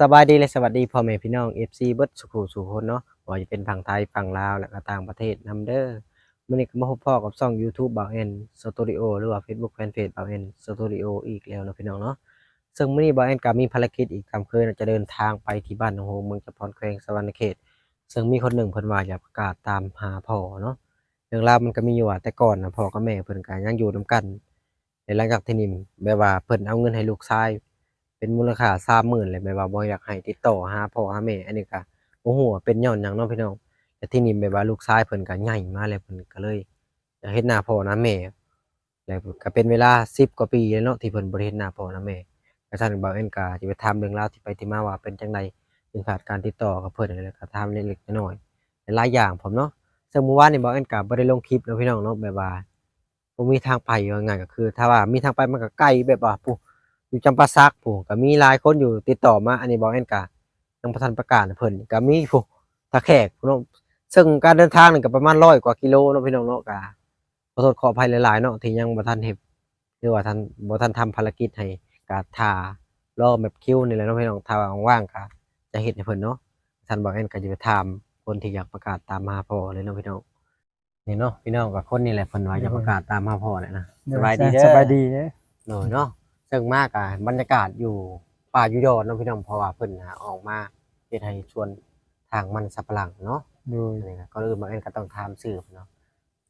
สบายดีและสวัสดีพ่อแม่พี่น้อง FC เบิร์ดสุขุสุคนเนาะว่าจะเป็นฝั่งไทยฝั่งลาวและก็ต่างประเทศนํเด้อมื้อนี้ก็มาพบพ่อกับช่อง YouTube บ่าวแอนสตูดิโอหรือว่า Facebook Fanpage บ่าวแอนสตูดิโออีกแล้วนะพี่น้องเนาะซึ่งมื้อนี้บ่าวแอนก็มีภารกิจอีกตาเคยจะเดินทางไปที่บ้านหนองโฮเมืองจังหวัดแขวงสวรรณเขต ซึ่งมีคนหนึ่งเพิ่นว่าอยากประกาศตามหาพ่อเนาะเรื่องราวมันก็มีอยู่ว่าแต่ก่อนนะพ่อกับแม่เพิ่นก็ยังอยู่นํกัน ในหลังจากที่นี่แบบว่าเพิ่นเอาเงินให้ลูกชาย เป็นมูลค่าสามหมื่นเลยแม่ว่าบ่อยากให้ติดต่อหาพ่อหาแม่อันนี้ก็บ่ฮู้ว่าเป็นย้อนหยังเนาะพี่น้องแต่ที่นี่แบบว่าลูกชายเพิ่นก็ใหญ่มาแล้วเพิ่นก็เลยอยากเฮ็ดหน้าพ่อหน้าแม่แล้วก็เป็นเวลา10กว่าปีแล้วเนาะที่เพิ่นบ่ได้เฮ็ดหน้าพ่อหน้าแม่ก็ซั่นบ่าวเอ็นก็สิไปถามเรื่องราวที่ไปที่มาว่าเป็นจังไดจึงขาดการติดต่อกับเพิ่นแหละก็ถามเล็กๆน้อยๆหลายอย่างผมเนาะซึ่งเมื่อวานนี่บ่าวเอ็นก็บ่ได้ลงคลิปเนาะพี่น้องเนาะแบบว่าบ่มีทางไปว่าง่ายก็คือ ถ้าว่ามีทางไปมันก็ไกลแบบว่าปุ๊ อยู่จำปาซักผู้ก็มีหลายคนอยู่ติดต่อมาอันนี้บอกแอนกายังบ่ทันประกาศให้เพิ่นก็มีผู้ตะแขกผู้เนาะซึ่งการเดินทางนี่ก็ประมาณ100กว่ากิโลเนาะพี่น้องเนาะก็ขอโทษขออภัยหลายๆเนาะที่ยังบ่ทันเฮ็ดหรือว่าทันบ่ทันทำภารกิจให้ก็ท่ารอแบบคิวนี่แหละเนาะพี่น้องถ้าว่างๆก็จะเฮ็ดให้เพิ่นเนาะท่านบอกแอนก็จะไปถามคนที่อยากประกาศตามหาพ่อเลยเนาะพี่น้องนี่เนาะพี่น้องกับคนนี่แหละเพิ่นว่าอยากประกาศตามหาพ่อแหละนะสบายดีเด้อสบายดีเด้อหน่อยเนาะ ซึ่งมากอะบรรยากาศอยู่ป่าอยู่ยอดเนาะพี่น้องเพราะว่าเพิ่นน่ะออกมาเฮ็ดให้ชวนทางมันสับปะหลังเนาะโดยอันนี้ก็ก็เลยมาเอ็นก็ต้องถามสื่อเนาะ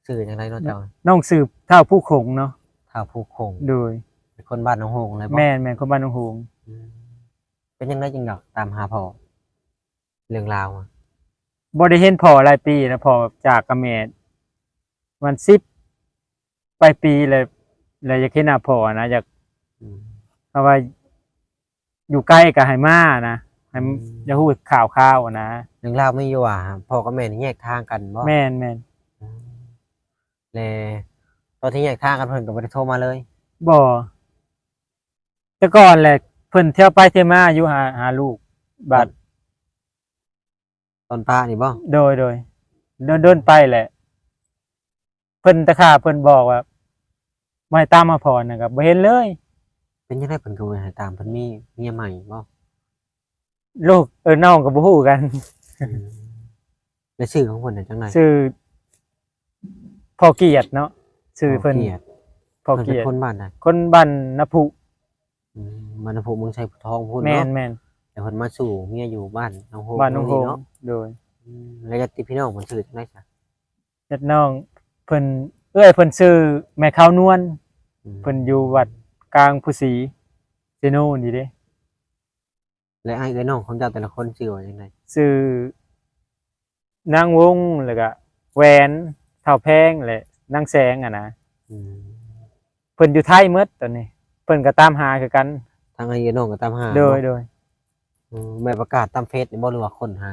สื่อจังไดเนาะเจ้าน้องสืบเท่าผู้คงเนาะถ้าผู้คงโดยเป็นคนบ้านหนองโฮงเลยบ่แม่นแม่นคนบ้านหนองหงส์อืมเป็นยังไงจริงดอกตามหาพ่อเรื่องราวอะบ่ได้เห็นพ่อหลายปีนะพ่อจากกระแม่วัน10ปลายปีเลยเลยอยากเห็นหน้าพ่อนะอยากอืม เพราะว่า อยู่ใกล้กับไหมานะให้มันอยากฮู้ข่าวข่าวๆอะนะเรื่องราวไม่อยู่ว่าพ่อกับแม่นี่แยกทางกันบ่แม่นแม่นอืมแล้วตอนที่แยกทางกันเพิ่นก็บ่ได้โทรมาเลยบ่แต่ก่อนแหละเพิ่นเที่ยวไปเที่ยวมาอยู่หาหาลูกบัดตอนป้านี่บ่โดยโดยเดินเดินไปแหละ เพิ่นตะขาเพิ่นบอกว่าไม่ตามมาพอนะครับบ่เห็นเลย เป็นยังไงเพิ่นก็บ่ให้ตามเพิ่นมีเมียใหม่บ่ลูกเออน้องก็บ่ฮู้กันในชื่อของเพิ่นน่ะจังไดชื่อพ่อเกียรติเนาะชื่อเพิ่นเกียรติพ่อเพิ่นเกีเป็ยรนติคนบ้านใดคนบ้านนภุอืมบ้านนภูเมืองชัยทองพูดแม่นเนาะแม่นแต่เพิ่นมาสู่เมียอยู่บ้านน้องโฮมบ้านน้องโฮมเนาะโดยอืมแล้วญาติพี่น้องเพิ่นชื่อจังได๋ซะญาติน้องเพิ่นเอ้ยเพิ่นชื่อแม่ขาวนวลอืมเพิ่นอยู่วัด กลางผู้ศรีเซโนนี่เด้และอ้ายเอ้ยน้องของเจ้าแต่ละคนชื่อว่าจังได๋ชื่อนางวงแล้วก็แหวนเท่าแพงและนางแสงอะนะอืมเพิ่นอยู่ไทยหมดตอนนี้ เพิ่นก็ตามหาคือกัน ทางอ้ายเอ้ยน้องก็ตามหาโดยเนาะโดยอืมแม่ประกาศตามเฟซนี่บ่หรือว่าคนหา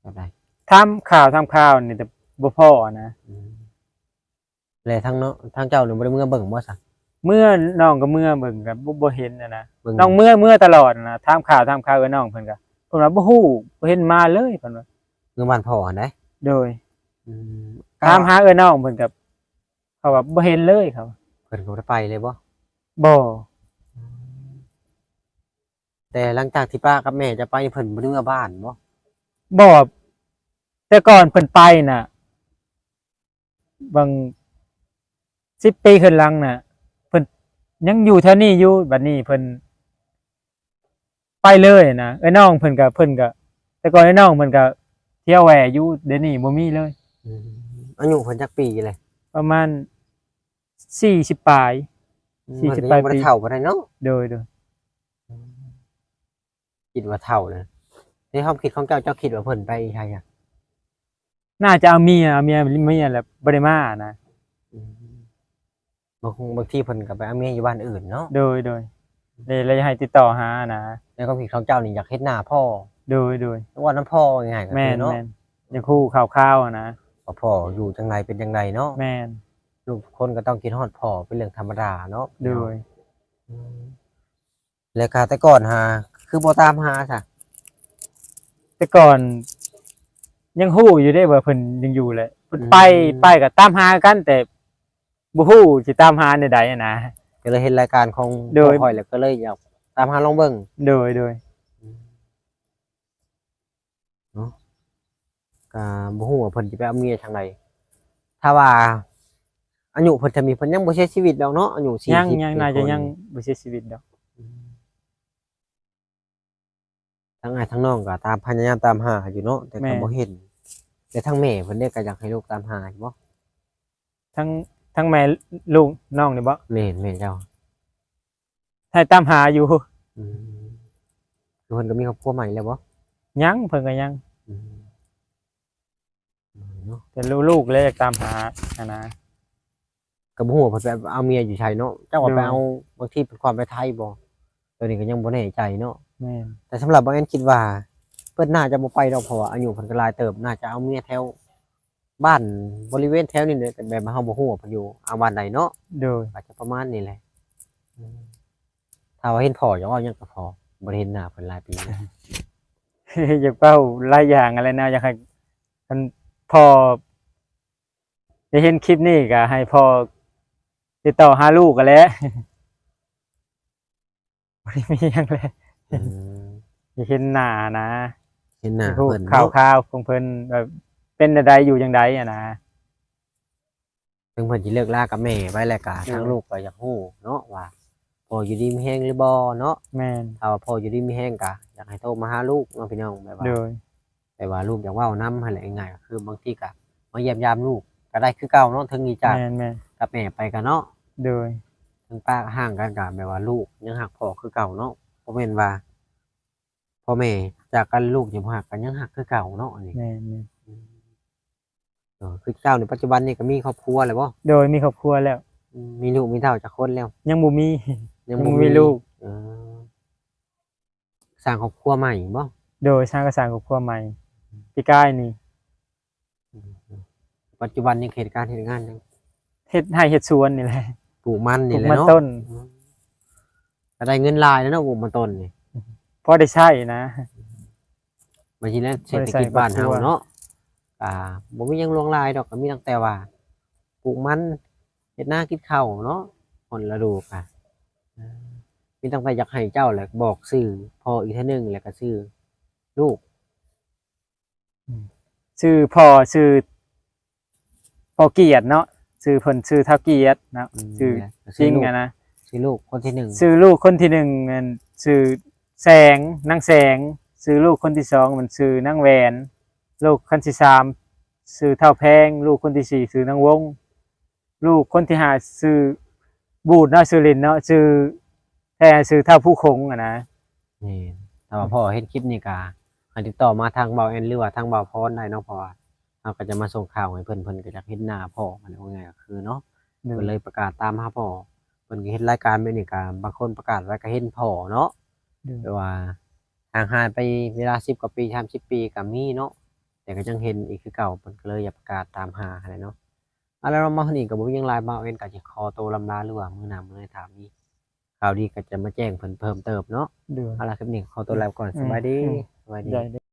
แบบใดทำข่าวทำข่าวนี่แต่บ่พอนะอืมแล้วทางเนาะทางเจ้านี่บ่ได้เมื่อเบิ่งบ่ซะ เมื่อน้องก็เมื่อเบิ่งกับบ่บ่เห็นนะนะเบิ่ง น้องเมื่อเมื่อตลอดนะทำข่าวทำข่าวกับน้องเพิ่นก็เพิ่นว่าบ่ฮู้บ่เห็นมาเลยเพิ่นว่าเงินบ้านพ่ออันใดโดยอืมถามหาเอ้นน้องเพิ่นก็เขาว่าบ่เห็นเลยเขาเพิ่นก็บ่ได้ไปเลยบ่บ่แต่หลังจากที่ป้ากับแม่จะไปเพิ่นบ่ได้เมื่อบ้านบ่บ่แต่ก่อนเพิ่นไปน่ะบาง10ปีขึ้นหลังน่ะเพิ่น ยังอยู่แถวนี้อยู่บัดนี้เพิ่นไปเลยนะเอ้ยน้องเพิ่นก็เพิ่นก็แต่ก่อนไอ้น้องเพิ่นก็เที่ยวแหวอยู่เดี๋ยวนี้บ่มีเลย อืมอายุเพิ่นจักปีเลยประมาณ40ปลาย สี่สิบมันปก็ลายยังบ่ปีได้เฒ่าปานใดเนาะโดยโดยคิดว่าเท่าเลยในความคิดของเจ้าเจ้าคิดว่าเพิ่นไปใช่อะน่าจะเอาเมียเอาเมียเมียแหละบ่ได้มานะบางคงบางที่เพิ่นก็ไปเอาเมียอยู่บ้านอื่นเนาะโดยโดยเลยเลยให้ติดต่อหานะในความคิดของเจ้านี่อยากเฮ็ดหน้าพ่อโดยโดยว่าน้ำพ่อง่ายๆก็แม่คืนอเนาะแม่นอย่างคู่ข่าวๆอะนะว่าพ่ออยู่จังไดเป็นจังไดเนาะแม่นลูกคนก็ต้องคิดฮอดพ่อเป็นเรื่องธรรมดาเนาะโดยอืมแล้วก็แต่ก่อนหาคือบ่ตามหาซะแต่ก่อน ยังฮู้อยู่ได้ว่าเพิ่นยังอยู่แหละเพิ่นไปไปก็ตามหากัน แต่ บ่ฮู้สิตามหาในใดอะนะ ก็เลยเห็นรายการของโดย พ่อข่อยแล้วก็เลยอยากตามหาลองเบิ่งโดยโดยเนาะก็บ่ฮู้ว่าเพิ่นสิไปเอาเมียทางใดถ้าว่าอายุเพิ่นจะมีเพิ่นยังบ่เสียชีวิตดอกเนาะอายุ40ยังยังน่าจะปียังบ่เสียชีวิตดอก ทั้งอ้ายทั้งน้องก็ตามพยายามตามหาอยู่เนาะแต่ก็บ่เห็นแต่ทั้งแม่เพิ่นเนี่ยก็อยากให้ลูกตามหาอยู่บ่ทั้ง ทั้งแม่ลูกน้องนี่บ่แม่นแม่นเจ้าให้ตามหาอยู่อืมคือเพิ่นก็มีครอบครัวใหม่แล้วบ่ยังเพิ่นก็ยังอืมเนาะแต่ลูกๆเลยอยากตามหาอะนะ ก็บ่ฮู้ว่าเพิ่นไปเอาเมียอยู่ไสเนาะเจ้าว่าเนาะไปเอาบางทีเป็นความไปไทยบ่ตัวนี้ก็ยังบ่แน่ใจเนาะแม่นแต่สำหรับบางแอนคิดว่า เพิ่นน่าจะบ่ไปดอกเพราะว่าอายุเพิ่นก็หลายเติบน่าจะเอาเมียแถว บ้านบริเวณแถวนี้แหละแต่แบบว่าเฮาบ่ฮู้ว่าเพิ่นอยู่อาบ้านใดเนาะโดยอาจจะประมาณนี้แหละอืมถ้าว่าเห็นพ่ออย่าว่าหยังก็พอบ่ได้เห็นหน้าเพิ่นหลายปีแล้วอยากเป้าหลายอย่างอะไรนะอยากให้มันพอได้เห็นคลิปนี้ก็ให้พอติดต่อหาลูกกันแหล้วบ่ได้มีหยังเลยอืมอยากเห็นหน้านะเห็นหน้าพูดเพิ่นข่าวเนาะ ข่าวๆของเพิ่นแบบ เป็นใดๆอยู่จังใดอะนะถึงเพิ่นสิเลิกลากับแม่ไว้แล้วก็ทางลูกก็อยากฮู้เนาะว่าพ่ออยู่ดีมีแฮงหรือบ่เนาะแม่นถ้าว่าพ่ออยู่ดีมีแฮงก็อยากให้โทรมาหาลูกเนาะพี่น้องแบบว่า โดย แต่ว่าลูกอยากเว้านำหั่นแหละง่ายๆก็คือบางทีก็มาเยี่ยมยามลูกก็ได้คือเก่าเนาะถึงมีจากแม่นแม่นกับแม่ไปกันเนาะโดย ถึงป้าห่างกันก็แบบว่าลูกยังหักพ่อคือเก่าเนาะบ่แม่นว่าพ่อแม่จากกันลูกยังบ่หักกันยังหักคือเก่าเนาะอันนี้ แม่นแม่นเออคือเจ้าในปัจจุบันนี่ก็มีครอบครัวแล้วบ่โดยมีครอบครัวแล้วอืมมีลูกมีเต้าจากคนแล้ว ยังบ่มียังยังบ่บ่มีลูกเออสร้างครอบครัวใหม่บ่โดยสร้างกระสร้างครอบครัวใหม่ปีกายนี่ ปัจจุบันนี่เหตุการณ์เหตุงานหยังเฮ็ดให้เฮ็ดสวนนี่แหละปลูกมันปลูนี่กแหละมันเนาะต้นอืมก็ได้เงินหลายแล้วเนาะปลูกมันต้นนี่พอได้ใช้นะบางทีแล้วเศรษฐบ่ได้ใส่กิจบ้านครอบครัเฮาวเนาะ อ่าบ่มีหยังลวงลายดอกก็มีตั้งแต่ว่าปลูกมันเฮ็ดนากินข้าวเนาะผลฤดูกอะอ่ามีตั้งแต่อยากให้เจ้าแหละบอกชื่อพออีกเท่านึงแล้วก็ชื่อลูกชื่อพ่อชื่อพ่อเกียรติเนาะชื่อเพิ่นชื่อเท่าเกียรตินะอืมชื่อแล้วก็จริงลูกอะนะชื่อลูกคนที่หนึ่งชื่อลูกคนที่หนึ่งมันชื่อแสงนางแสงชื่อลูกคนที่สองมันชื่อนางแหวน ลูกคนที่สามชื่อเท่าแพง ลูกคนที่สี่ชื่อนางวง ลูกคนที่ห้าชื่อบูดเนาะชื่อลินเนาะชื่อแท้ชื่อเท่าผู้คงอะนะนี่แต่ว่าพ่อเห็นคลิปนี่กาให้ติดต่อมาทางเบาเอ็นหรือว่าทางเบาพรได้เนาะเพราะว่าเราก็จะมาส่งข่าวให้เพิ่นเพิ่นก็อยากเห็นหน้าพ่อมันว่าไงก็คือเนาะก็เลยประกาศตามหาพ่อเพิ่นก็เฮ็ดรายการไปนี่ก็บางคนประกาศไว้ก็เห็นพ่อเนาะเด้อแต่ว่าห่างหายไปเวลา10กว่าปี30ปีก็มีเนาะ แต่ก็ยังเห็นอีกคือเก่าเพิ่นก็เลยอยากประกาศตามหาอะไรเนาะอะแล้วเรามาเฮานี่ก็บ่มีหยังหลายบ่าวเอ็นก็สิขอตัวลำลาหรือว่ามื้อหน้ามื้อไหนถามมีข่าวดีก็จะมาแจ้งเพิ่นเพิ่มเติมเนาะเดือเอาล่ะคลิปนี้ขอตัวลาไปก่อนสบายดีอืมสบายดีได้